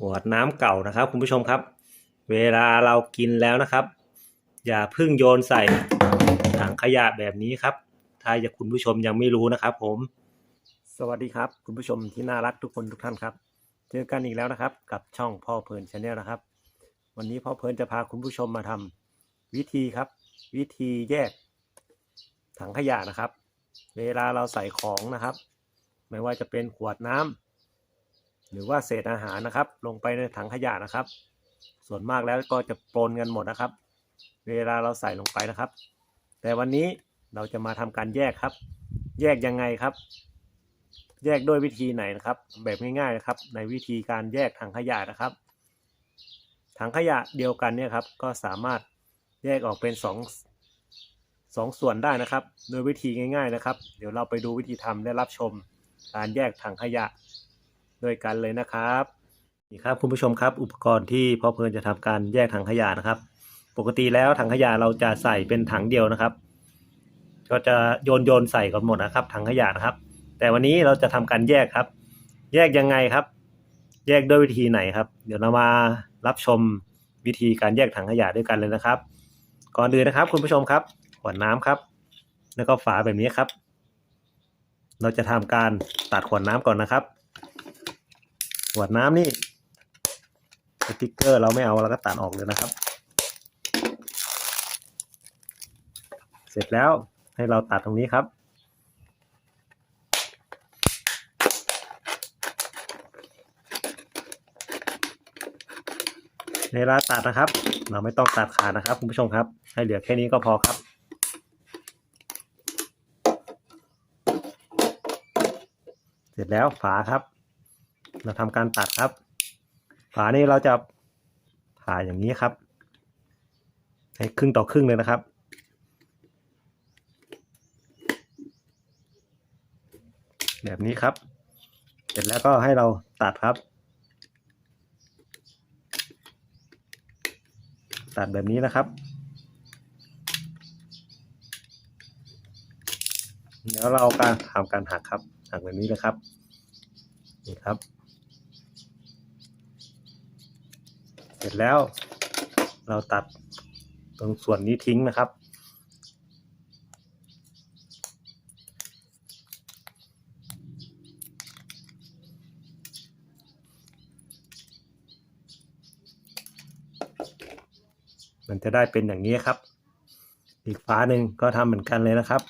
หัวดน้ำเก่านะครับ คุณผู้ชมครับ เวลาเรากินแล้วนะครับ อย่าเพึ่งโยนใส่ถังขยะแบบนี้ครับ ถ้าอยากคุณผู้ชมยังไม่รู้นะครับ ผม สวัสดีครับ คุณผู้ชมที่น่ารักทุกคนทุกท่านครับ เจอกันอีกแล้วนะครับ กับช่องพ่อเพลินชาแนลนะครับ วันนี้พ่อเพลินจะพาคุณผู้ชมมาทำวิธีครับ วิธีแยกถังขยะนะครับ เวลาเราใส่ของนะครับ ไม่ว่าจะเป็นขวดน้ำ หรือว่าเศษอาหารนะครับ ลงไปในถังขยะนะครับ ส่วนมากแล้วก็จะปนกันหมดนะครับ เวลาเราใส่ลงไปนะครับ แต่วันนี้เราจะมาทำการแยกครับ แยกยังไงครับ แยกด้วยวิธีไหนนะครับ แบบง่ายๆนะครับ ในวิธีการแยกถังขยะนะครับ ถังขยะเดียวกันเนี่ยครับ ก็สามารถแยกออกเป็นสองสองส่วนได้นะครับ โดยวิธีง่าย ๆนะครับ เดี๋ยวเราไปดูวิธีทำและรับชมการแยกถังขยะ ด้วยกันเลยนะครับนี่ครับคุณผู้ชมครับ อุปกรณ์ที่พ่อเพลินจะทำการแยกถังขยะนะครับ ปกติแล้วถังขยะเราจะใส่เป็นถังเดียวนะครับ ก็จะโยนโยนใส่กันหมดนะครับ ถังขยะนะครับ แต่วันนี้เราจะทำการแยกครับ แยกยังไงครับ แยกด้วยวิธีไหนครับ เดี๋ยวเรามารับชมวิธีการแยกถังขยะด้วยกันเลยนะครับ ก่อนอื่นนะครับ คุณผู้ชมครับขวดน้ำครับ แล้วก็ฝาแบบนี้ครับ เราจะทำการตัดขวดน้ำก่อนนะครับ ขวดน้ำนี่สติ๊กเกอร์เราไม่เอาเราก็ตัดออกเลยนะครับ เสร็จแล้วให้เราตัดตรงนี้ครับ เวลาตัดนะครับ เราไม่ต้องตัดขาดนะครับคุณผู้ชมครับ ให้เหลือแค่นี้ก็พอครับเสร็จแล้วฝาครับ เราทำการตัดครับ ฝานี่เราจะผ่าอย่างนี้ครับ ให้ครึ่งต่อครึ่งเลยนะครับ แบบนี้ครับ เสร็จแล้วก็ให้เราตัดครับ ตัดแบบนี้นะครับเดี๋ยวเราเอาการทำการหักครับ หักแบบนี้เลยครับ นี่ครับ เสร็จแล้ว เราตัดตรงส่วนนี้ทิ้งนะครับ มันจะได้เป็นอย่างนี้ครับ อีกฝาหนึ่งก็ทำเหมือนกันเลยนะครับ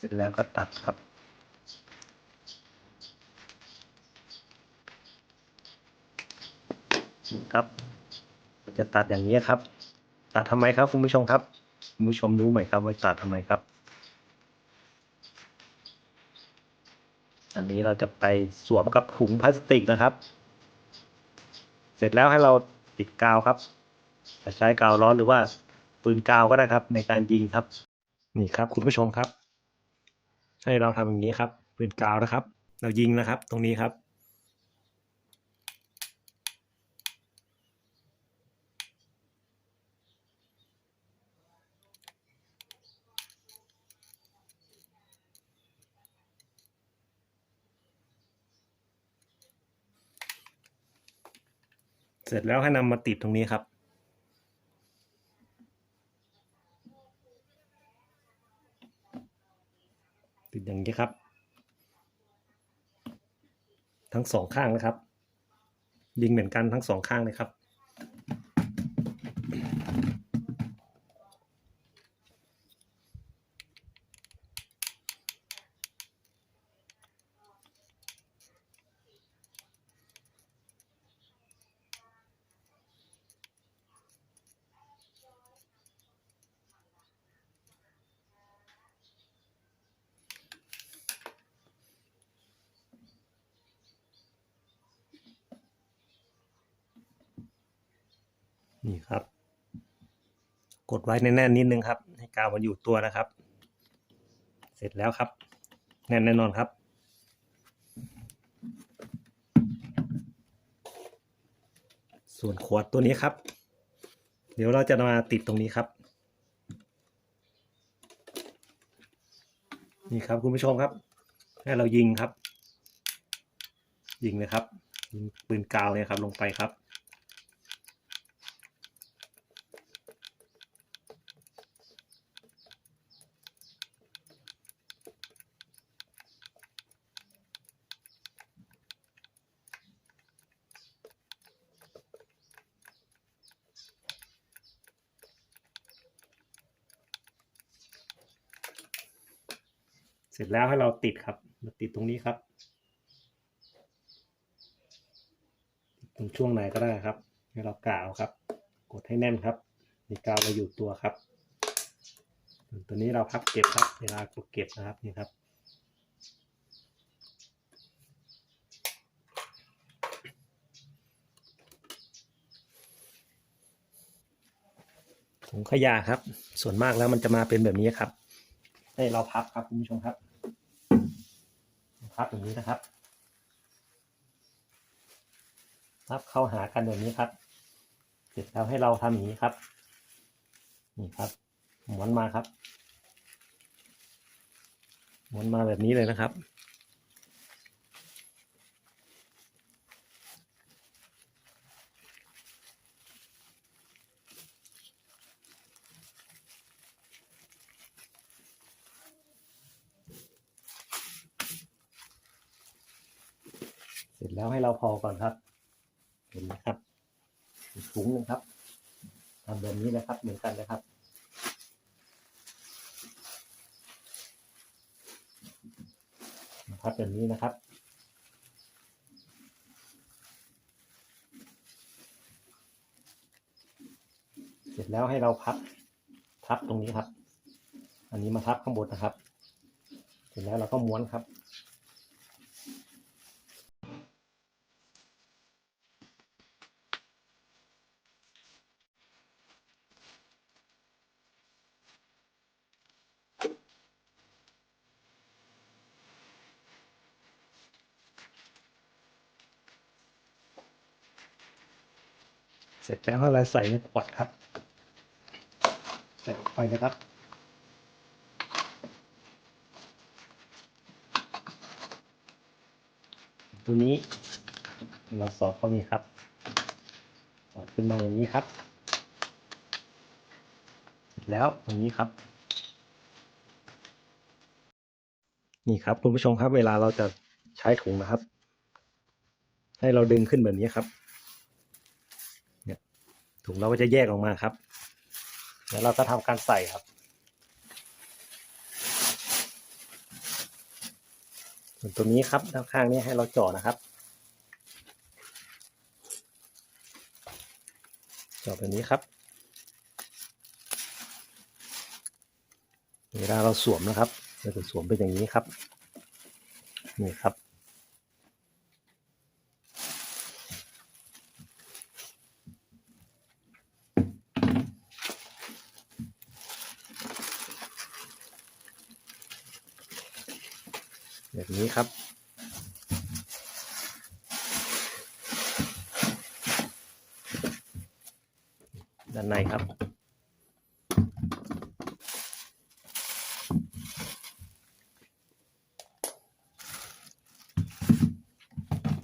เสร็จแล้วก็ตัดครับ ครับจะตัดอย่างนี้ครับ ตัดทำไมครับคุณผู้ชมครับคุณผู้ชมรู้ไหมครับว่าตัดทำไมครับ อันนี้เราจะไปสวมกับถุงพลาสติกนะครับ เสร็จแล้วให้เราติดกาวครับจะใช้กาวร้อนหรือว่าปืนกาวก็ได้ครับในการยิงครับ นี่ครับคุณผู้ชมครับ ให้เราทำอย่างนี้ครับปืนกาวนะครับ เรายิงนะครับ ตรงนี้ครับ เสร็จแล้วให้นำมาติดตรงนี้ครับ ติดอย่างนี้ครับ ทั้งสองข้างนะครับ ยิงเหมือนกันทั้งสองข้างเลยครับ นี่ครับ กดไว้แน่นๆนิดนึงครับ ให้กาวมันอยู่ตัวนะครับ เสร็จแล้วครับ แน่นแน่นอนครับส่วนขวดตัวนี้ครับ เดี๋ยวเราจะมาติดตรงนี้ครับ นี่ครับคุณผู้ชมครับ ให้เรายิงครับ ยิงเลยครับ ยิงปืนกาวเลยครับลงไปครับ สร็จแล้วให้เราติดครับมาติดตรงนี้ครับติดตรงช่วงไหนก็ได้ครับ ให้เรากาวครับ กดให้แน่นครับ มีกาวมาอยู่ตัวครับ ตัวนี้เราพับเก็บครับ เวลากดเก็บนะครับนี่ครับ ถุงขยะครับ ส่วนมากแล้วมันจะมาเป็นแบบนี้ครับให้เราพับครับคุณผู้ชมครับ พับอย่างนี้นะครับพับเข้าหากันแบบนี้ครับ เสร็จแล้วให้เราทำอย่างนี้ครับ นี่ครับหมุนมาครับหมุนมาแบบนี้เลยนะครับ เสร็จแล้วให้เราพอก่อนครับ เห็นไหมครับถุงหนึ่งครับทำแบบนี้นะครับ เหมือนกันนะครับนะครับแบบนี้นะครับเสร็จแล้วให้เราพับพับตรงนี้ครับ อันนี้มาทับข้างบนนะครับ เสร็จแล้วเราก็ม้วนครับ สร็จแล้วเราใส่ในขวดครับ ใส่ลงไปนะครับตัวนี้เราสอดเข้านี้ครับสอดขึ้นมาอย่างนี้ครับ แล้วอย่างนี้ครับ นี่ครับคุณผู้ชมครับ เวลาเราจะใช้ถุงนะครับ ให้เราดึงขึ้นแบบนี้ครับ ถุงเราก็จะแยกออกมาครับ แล้วเราก็ทำการใส่ครับ ส่วนตรงนี้ครับด้านข้างนี้ให้เราเจาะนะครับเจาะแบบนี้ครับเวลาเราสวมนะครับเราจะสวมเป็นอย่างนี้ครับนี่ครับ นี้ครับ ด้านในครับ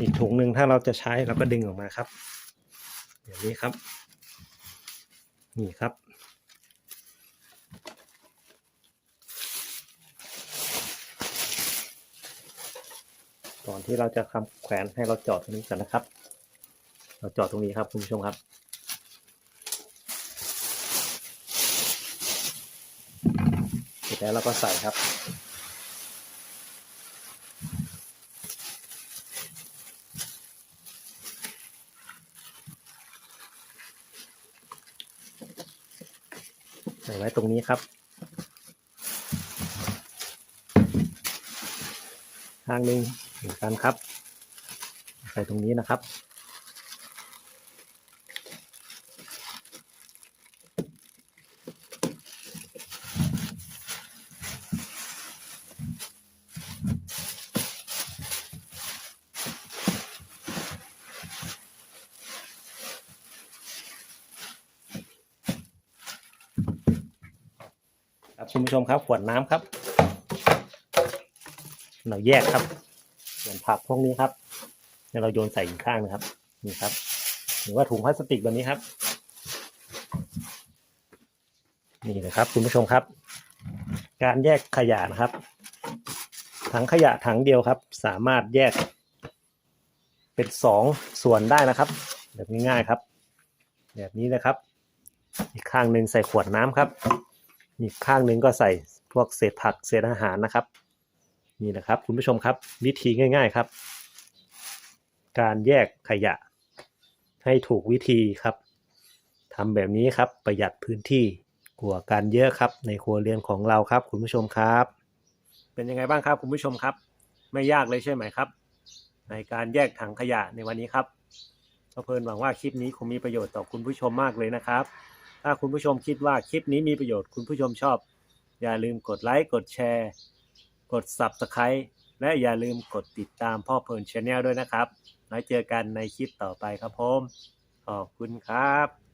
อีกถุงหนึ่งถ้าเราจะใช้เราก็ดึงออกมาครับ อย่างนี้ครับ นี่ครับ ก่อนที่เราจะทำแขวนให้เราจาะตรงนี้ก่อนนะครับ เราจาะตรงนี้ครับคุณผู้ชมครับเสร็จแล้วเราก็ใส่ครับใส่ไว้ตรงนี้ครับข้างหนึ่งือนกันครับ ใส่ตรงนี้นะครับ ครับคุณผู้ชมครับขวดน้ำครับ เราแยกครับ ผักพวกนี้ครับเดี๋ยเราโยนใส่อีกข้างนะครับนี่ครับ หรือว่าถุงพลาสติกแบบนี้ครับ นี่เลยครับ คุณผู้ชมครับ การแยกขยะนะครับ ถังขยะถังเดียวครับ สามารถแยก เป็นสองส่วนได้นะครับ แบบง่ายๆครับ แบบนี้นะครับ อีกข้างหนึ่งใส่ขวดน้ำครับ อีกข้างหนึ่งก็ใส่พวกเศษผักเศษอาหารนะครับ นี่นะครับคุณผู้ชมครับวิธีง่ายๆครับ การแยกขยะ ให้ถูกวิธีครับทำแบบนี้ครับประหยัดพื้นที่กลัวการเยอะครับ ในครัวเรือนของเราครับ คุณผู้ชมครับ เป็นยังไงบ้างครับ คุณผู้ชมครับ ไม่ยากเลยใช่ไหมครับ ในการแยกถังขยะในวันนี้ครับเพลินหวังว่าคลิปนี้คงมีประโยชน์ต่อคุณผู้ชมมากเลยนะครับ ถ้าคุณผู้ชมคิดว่าคลิปนี้มีประโยชน์คุณผู้ชมชอบ อย่าลืมกดไลค์กดแชร์ กด Subscribe และอย่าลืมกดติดตามพ่อเพลินชาแนลด้วยนะครับ แล้วเจอกันในคลิปต่อไปครับผม ขอบคุณครับ